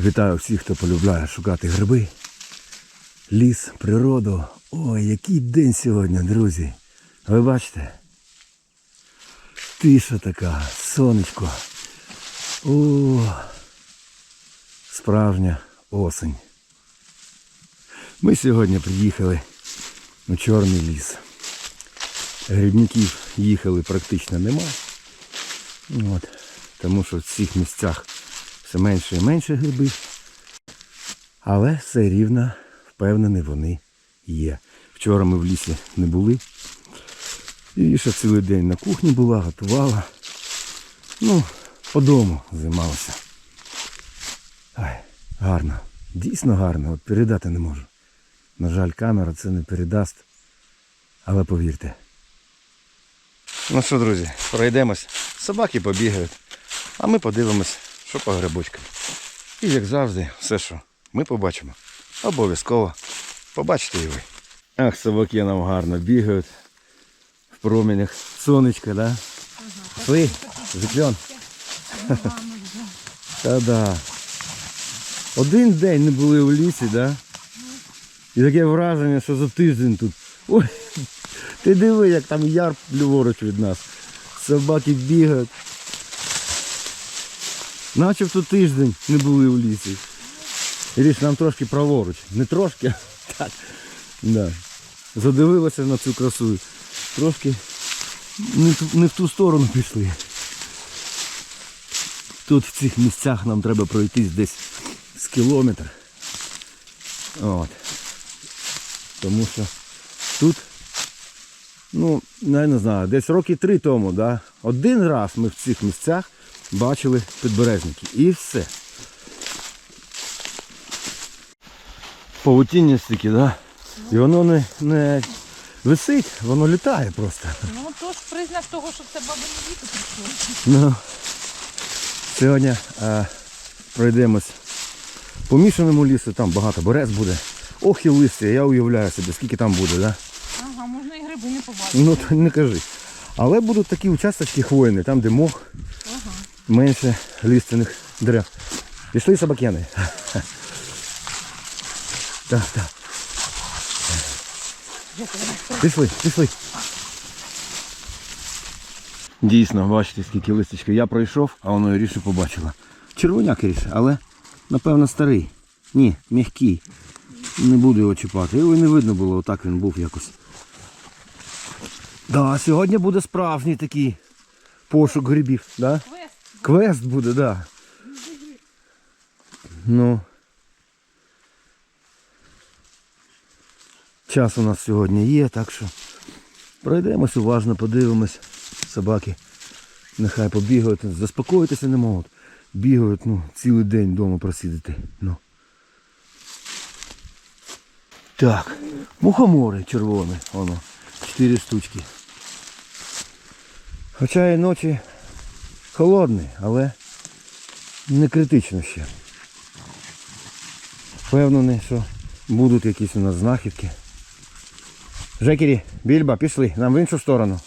Вітаю всіх, хто полюбляє шукати гриби, ліс, природу. Ой, який день сьогодні, друзі. Ви бачите? Тиша така, сонечко. О, справжня осень. Ми сьогодні приїхали у Чорний ліс. Грибників їхали практично нема. От, тому що в цих місцях все менше і менше грибів. Але все рівно впевнений вони є. Вчора ми в лісі не були. І ще цілий день на кухні була, готувала. Ну, по дому займалася. Ай, гарно. Дійсно гарно. От передати не можу. На жаль, камера це не передасть. Але повірте. Ну що, друзі, пройдемось. Собаки побігають, а ми подивимось, що по грибочкам. І як завжди, все, що ми побачимо, обов'язково побачите і ви. Ах, собаки нам гарно бігають в промінях. Сонечко, да? Пішли, Жикльон. Та-да. Один день не були у лісі, да? І таке враження, що за тиждень тут. Ой, ти диви, як там яр ліворуч від нас. Собаки бігають. Начебто тиждень не були у лісі. Річ нам трошки праворуч. Не трошки, а так. Да. Задивилася на цю красу. Трошки не, не в ту сторону пішли. Тут в цих місцях нам треба пройтись десь з кілометр. От. Тому що тут, ну, я не знаю, десь роки три тому, да, один раз ми в цих місцях бачили підберезники. І все. Павутіння стільки, да? І воно не, не висить, воно літає просто. Ну то ж признак того, що це бабине літо прийшло. Ну, сьогодні е, пройдемось по мішаному лісу, там багато берез буде. Ох і листя, я уявляю собі, скільки там буде, да? Ага, можна і гриби не побачити. Ну то не кажи. Але будуть такі участочки хвойні, там де мох, Ага. Менше лиственних дерев. Пішли собакени. Так, так. Пішли, пішли. Дійсно, бачите, скільки листочка. Я пройшов, а воно і ріше побачила. Червоняк ріше, але напевно старий. Ні, м'який. Не буду його чіпати. Його і не видно було, отак він був якось. Да, сьогодні буде справжній такий пошук грибів. Да? Квест. Буде, да. Ну. Час у нас сьогодні є, так що пройдемось уважно, подивимось. Собаки нехай побігають, заспокоїтися не можуть. Бігають, ну, цілий день вдома просидіти. Ну. Так, мухомори червоні, воно. Чотири штучки. Хоча і ночі холодний, але не критично ще. Впевнений, що будуть якісь у нас знахідки. Жекері, більба, пішли, нам в іншу сторону.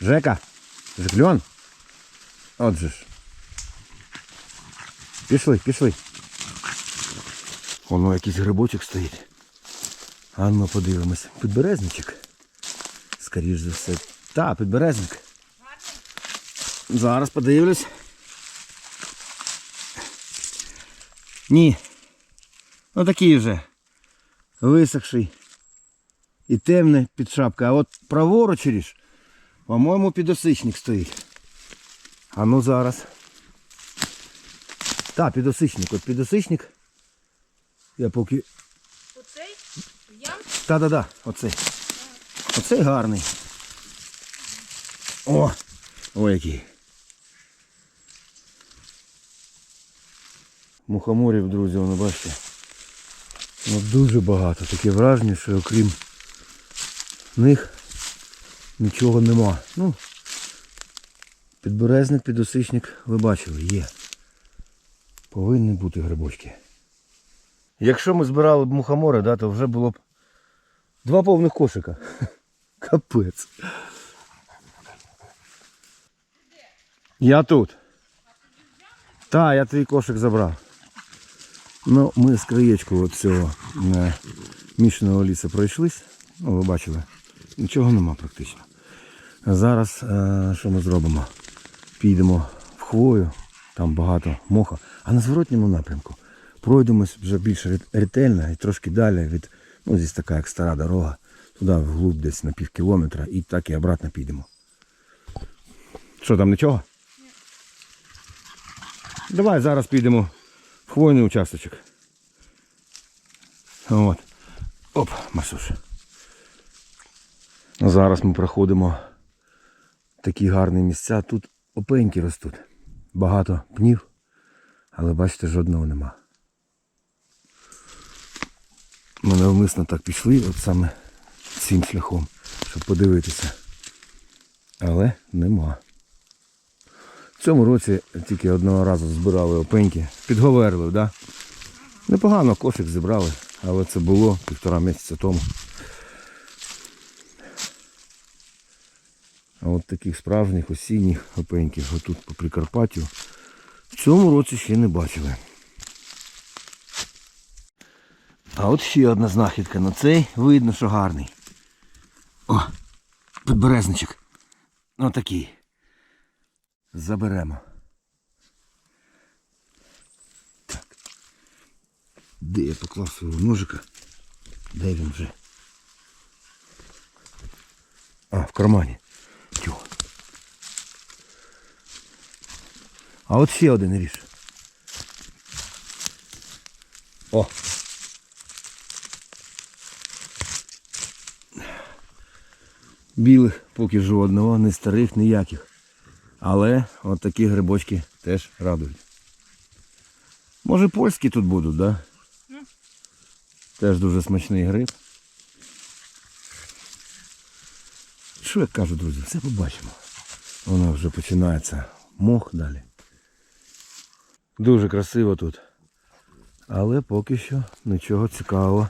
Жека, Жекльон. Отже ж. Пішли, пішли. Воно якийсь грибочок стоїть. А ну подивимось. Підберезничок. Скоріш за все. Та, підберезник. Зараз подивлюсь. Ні. Ну такий вже. Висохший. І темний під шапкою. А от праворуч по-моєму, підосичник стоїть. А ну зараз. Так, підосичник. От підосичник. Я поки. Оцей ям. Та-да-да, оцей. Оцей гарний. О! Ой який. Мухоморів, друзі, воно бачите. Ну, дуже багато. Таке враження, що окрім них нічого нема. Ну, підберезник, підосичник, ви бачили, є. Повинні бути грибочки. Якщо ми збирали б мухомори, да, то вже було б два повних кошика. Капець. Я тут. Та, я твій кошик забрав. Ну, ми з краєчку от цього е, мішаного лісу пройшлись. Ну, ви бачили, нічого нема практично. Зараз е, що ми зробимо? Підемо в хвою, там багато моха, а на зворотньому напрямку пройдемось вже більш ретельно і трошки далі від, ну, здесь така як стара дорога, туди вглуб десь на пів кілометра і так і обратно підемо. Що там нічого? Давай зараз підемо в хвойний участочок. От. Оп, Масуш. Зараз ми проходимо такі гарні місця. Тут опеньки ростуть. Багато пнів, але бачите, жодного нема. Ми навмисно так пішли, от саме цим шляхом, щоб подивитися. Але нема. В цьому році тільки одного разу збирали опеньки. Підговерли, да? Непогано кошик зібрали, але це було півтора місяця тому. А от таких справжніх осінніх опеньків отут по Прикарпаттю в цьому році ще не бачили. А от ще одна знахідка. На цей видно, що гарний. О, підберезничок. Отакий. Заберемо. Так. Де я поклав свого ножика? Де він вже? А, в кармані. Тю. А от ще один ріж. О! Білих поки жодного, не старих, ніяких. Але от такі грибочки теж радують. Може польські тут будуть, да? Ну. Теж дуже смачний гриб. Що я кажу, друзі, все побачимо. Воно вже починається мох далі. Дуже красиво тут. Але поки що нічого цікавого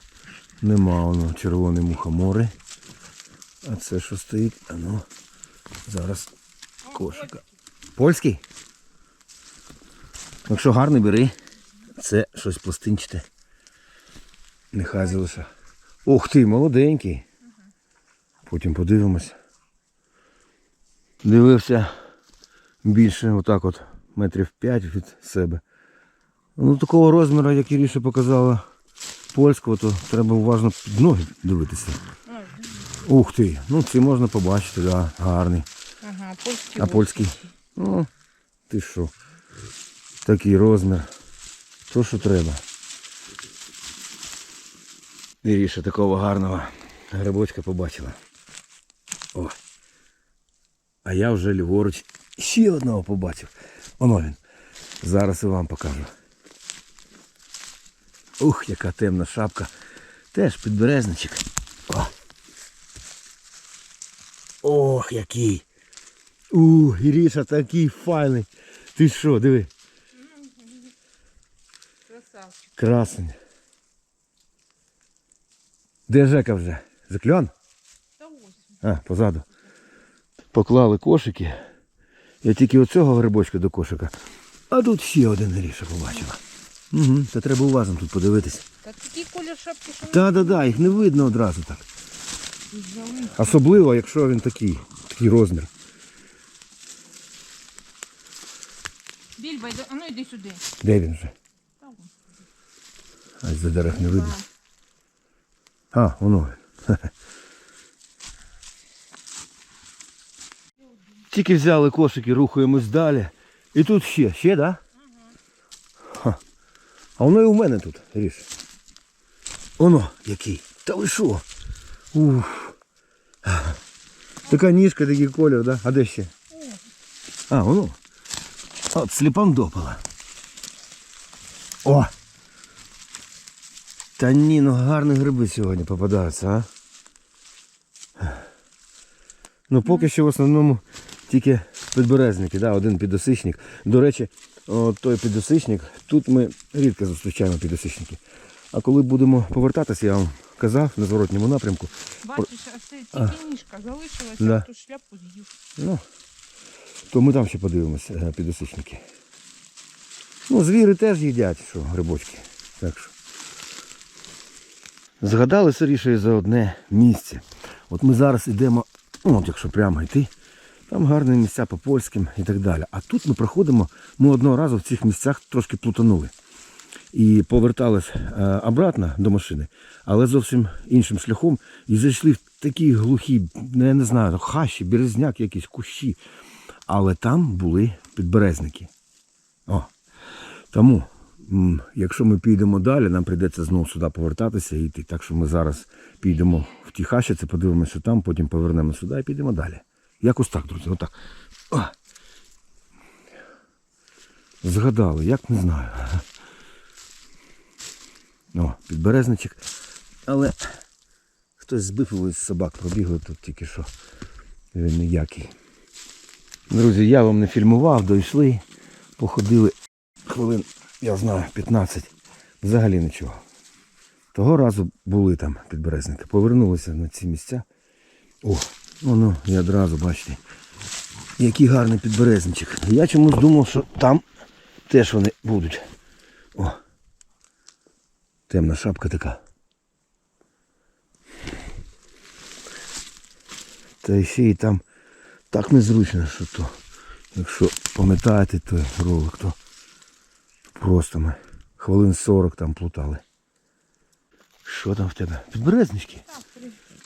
нема. Воно червоний мухомори. А це що стоїть? А ну, зараз кошика. Польський? Якщо гарний, бери. Це щось пластинчате. Нехай залиша. Ух ти, молоденький. Потім подивимось. Дивився більше, отак от, метрів 5 від себе. Ну такого розміру, як Іріша показала польського, то треба уважно під ноги дивитися. Ух ти, ну це можна побачити, да, гарний. Ага, польський. А польський? Ну, ти що? Такий розмір. То, що треба. Іріша такого гарного грибочка побачила. О. А я вже ліворуч ще одного побачив. Воно він. Зараз і вам покажу. Ух, яка темна шапка. Теж підберезничок. О. Ох, який. У, Іріша такий файний. Ти що, диви, Красавчик. красень. Де Жека вже? Закльон? Та ось. А, позаду. Поклали кошики. Я тільки оцього грибочка до кошика. А тут ще один Іріша побачила. Угу, то треба уважно тут подивитись. Та такий колір шапки, що Та, да, да, їх не видно одразу так. Особливо, якщо він такий, такий розмір. Більба, йди, а ну йди сюди. Де він вже? Вон. За дерев не видно. А, воно. Тільки взяли кошики, рухаємось далі. І тут ще, ще, да? Ха. А воно і у мене тут, ріж. Воно який. Та ви що? Ух. Така ніжка, такий колір, да? А де ще? А, воно. От сліпам допала. О! Та ні, ну гарні гриби сьогодні попадаються, а? Ну поки що в основному тільки підберезники, да, один підосичник. До речі, о, той підосичник, тут ми рідко зустрічаємо підосичники. А коли будемо повертатися, я вам казав на зворотньому напрямку. Бачиш, а це тільки ніжка залишилася, Да. ту шляпу з'їв. Ну, то ми там ще подивимося е, підосичники. Ну, звіри теж їдять, що грибочки. Так що. Згадали Сиріше за одне місце. От ми зараз йдемо, ну, от якщо прямо йти, там гарні місця по польським і так далі. А тут ми проходимо, ми одного разу в цих місцях трошки плутанули. І повертались е, обратно до машини, але зовсім іншим шляхом. І зайшли в такі глухі, ну, я не знаю, хащі, березняк, якісь кущі. Але там були підберезники. О. Тому, якщо ми підемо далі, нам прийдеться знову сюди повертатися і йти. Так що ми зараз підемо в ті хащі, подивимося там, потім повернемо сюди і підемо далі. Якось так, друзі, отак. О. Згадали, як не знаю. О, підберезничок. Але хтось збив його із собак, пробігли тут тільки що. Він ніякий. Друзі, я вам не фільмував, дійшли, походили хвилин, я знаю, 15. Взагалі нічого. Того разу були там підберезники. Повернулися на ці місця. О, воно і одразу, бачите, який гарний підберезничок. Я чомусь думав, що там теж вони будуть. О, темна шапка така. Та ще й там так незручно, що то. Якщо пам'ятаєте той ролик, то просто ми хвилин 40 там плутали. Що там в тебе? Підберезнички?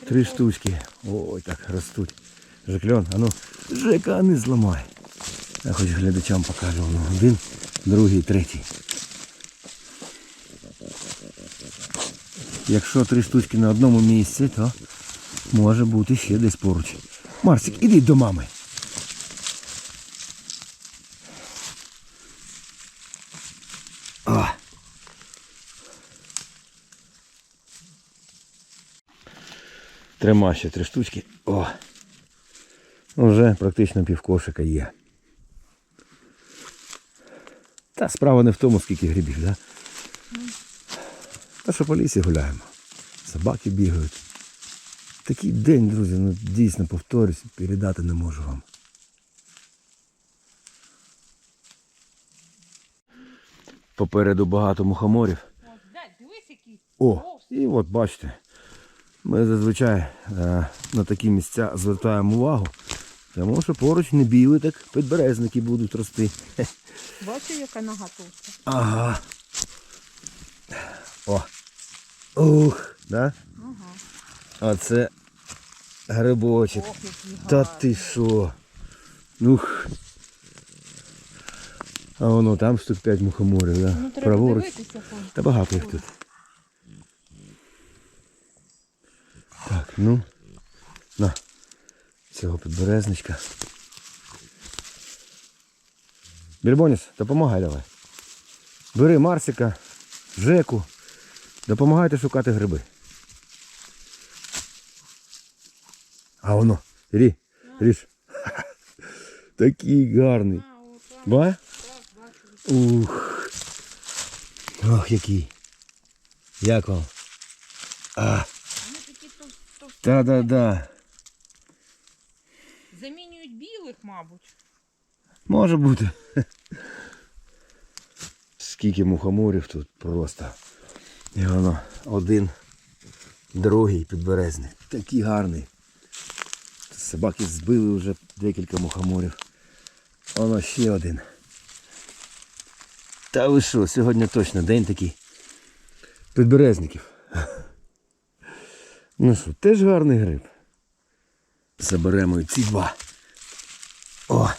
Три. Штучки. Ой, так ростуть. Жекльон, а ну, Жека, не зламай. Я хоч глядачам покажу. Ну, один, другий, третій. Якщо три штучки на одному місці, то може бути ще десь поруч. Марсик, іди до мами. А. Трима ще три штучки. О. Ну, Вже практично півкошика є. Та справа не в тому, скільки грибів, да? Та що по лісі гуляємо. Собаки бігають. Такий день, друзі, ну дійсно повторюсь, передати не можу вам. Попереду багато мухоморів. О, і от бачите, ми зазвичай е, на такі місця звертаємо увагу, тому що поруч не білі, так підберезники будуть рости. Бачиш, яка нога товста? Ага. О. Ух, да? Ага. Оце грибочок. Ох, Та ти що? Ух. А воно там штук 5 мухоморів, да? Ну, треба Праворуч. дивитися. Та багато їх тут. Так, ну. На. Цього підберезничка. Більбоніс, допомагай давай. Бери Марсика, Жеку. Допомагайте шукати гриби. А воно. Рі, ріж. Такий гарний. Ба? Ух. Ох, який. Як вам? А, та-да-да. Замінюють білих, мабуть. Може бути. Скільки мухоморів тут просто. І воно один, другий підберезний. Такий гарний. Собаки збили вже декілька мухоморів. Воно ще один. Та ви що, сьогодні точно день такий. Підберезників. Ну що, теж гарний гриб. Заберемо і ці два. О!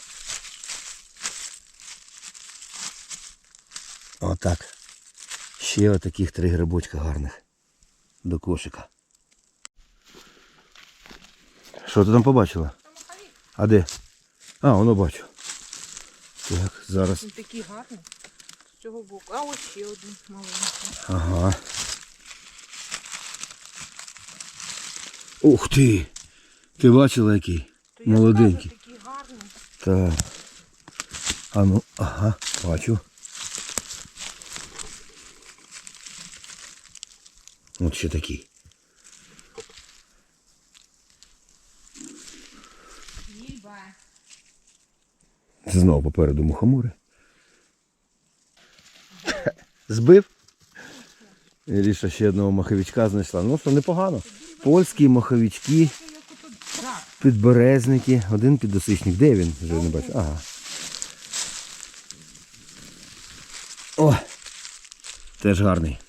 Отак. Ще отаких три грибочка гарних. До кошика. Що ти там побачила? А де? А, воно бачу. Так, зараз. Він такий гарний. З цього боку. А ось ще один маленький. Ага. Ух ти! Ти бачила який? То я Молоденький. кажу, такий гарний. Так. А ну, ага, бачу. От ще такий. Більба. Знову попереду мухомори. Збив? Іріша ще одного маховичка знайшла. Ну що, непогано. Польські маховички, підберезники, один підосичник. Де він? Вже не бачу. Ага. О! Теж гарний.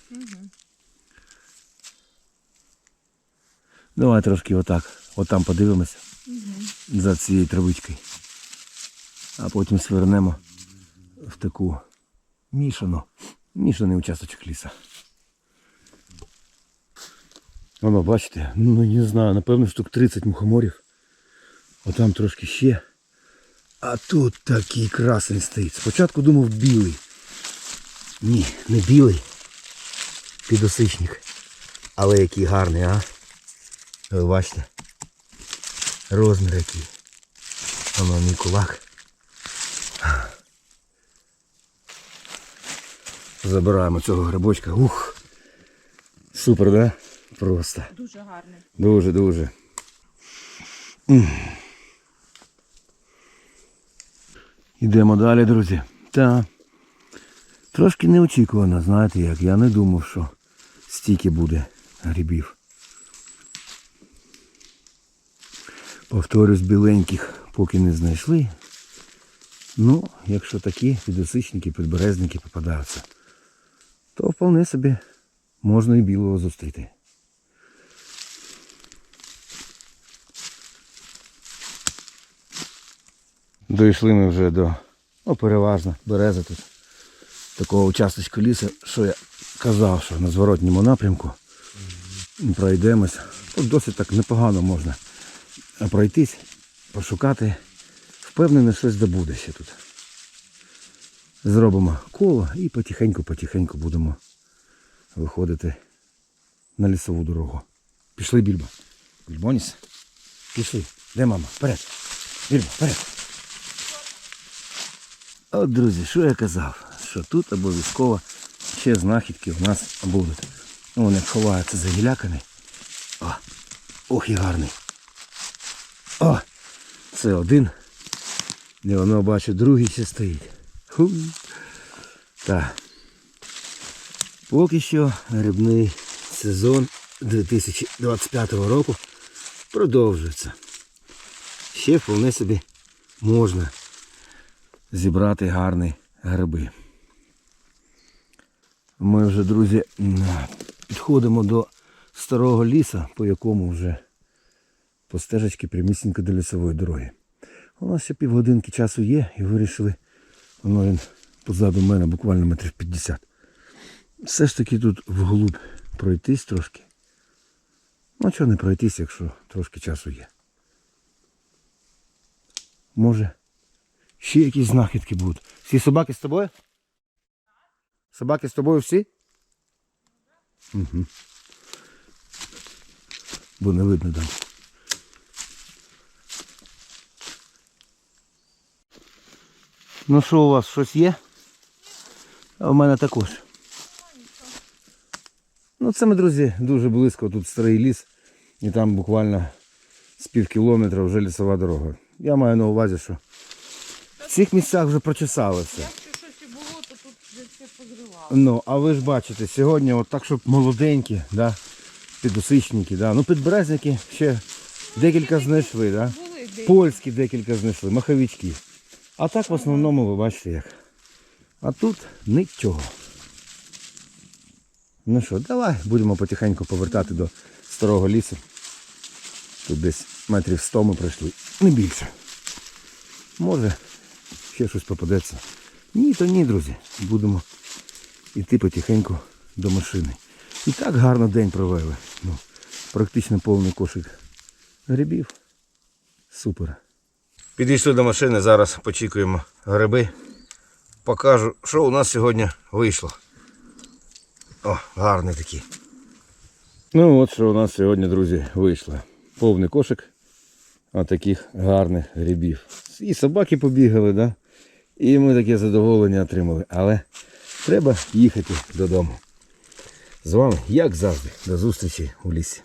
Давай трошки отак. Отам подивимося. За цією травичкою. А потім свернемо в таку мішану. Мішаний участочок ліса. Воно, бачите, ну не знаю, напевно штук 30 мухоморів. Отам трошки ще. А тут такий красень стоїть. Спочатку думав білий. Ні, не білий. Підосичник. Але який гарний, а? Ви бачите? Розмір який. Воно мій кулак. Забираємо цього грибочка. Ух. Супер, да? Просто. Дуже гарний. Дуже, дуже. Йдемо далі, друзі. Та. Трошки неочікувано, знаєте як. Я не думав, що стільки буде грибів. Повторюсь, біленьких поки не знайшли. Ну, якщо такі підосичники, підберезники попадаються, то вполне собі можна і білого зустріти. Дійшли ми вже до, ну переважно, берези тут. Такого участочку лісу, що я казав, що на зворотньому напрямку пройдемось. Тут досить так непогано можна пройтись, пошукати. Впевнений, щось добуде ще тут. Зробимо коло і потихеньку-потихеньку будемо виходити на лісову дорогу. Пішли, Більбо. Більбоніс. Пішли. Де мама? Вперед. Більбо, вперед. От, друзі, що я казав, що тут обов'язково ще знахідки у нас будуть. Ну, Вон ховаються за гіляками. О, ох і гарний. О, це один. І воно бачу, другий ще стоїть. Ху. Так. Поки що грибний сезон 2025 року продовжується. Ще вполне собі можна зібрати гарні гриби. Ми вже, друзі, підходимо до старого ліса, по якому вже по стежечці прямісінько до лісової дороги. У нас ще півгодинки часу є і вирішили, воно він позаду мене буквально метрів 50. Все ж таки тут вглуб пройтись трошки. Ну чого не пройтись, якщо трошки часу є. Може, ще якісь знахідки будуть. Всі собаки з тобою? Собаки з тобою всі? Угу. Бо не видно там. Ну що у вас щось є? А у мене також. Ну це ми, друзі, дуже близько, тут старий ліс. І там буквально з пів кілометра вже лісова дорога. Я маю на увазі, що в цих місцях вже прочесали все. Ну, а ви ж бачите, сьогодні от так, щоб молоденькі, да, підосичники, да. ну підберезники ще декілька знайшли, да. Польські декілька знайшли, маховички. А так в основному ви бачите як. А тут нічого. Ну що, давай будемо потихеньку повертати до старого лісу. Тут десь метрів 100 ми пройшли, не більше. Може, ще щось попадеться. Ні, то ні, друзі. Будемо йти потихеньку до машини. І так гарно день провели. Ну, практично повний кошик грибів. Супер. Підійшли до машини, зараз почекуємо гриби. Покажу, що у нас сьогодні вийшло. О, гарний такий. Ну от що у нас сьогодні, друзі, вийшло. Повний кошик таких гарних грибів. І собаки побігали, да? і ми таке задоволення отримали. Але треба їхати додому. З вами, як завжди, до зустрічі у лісі.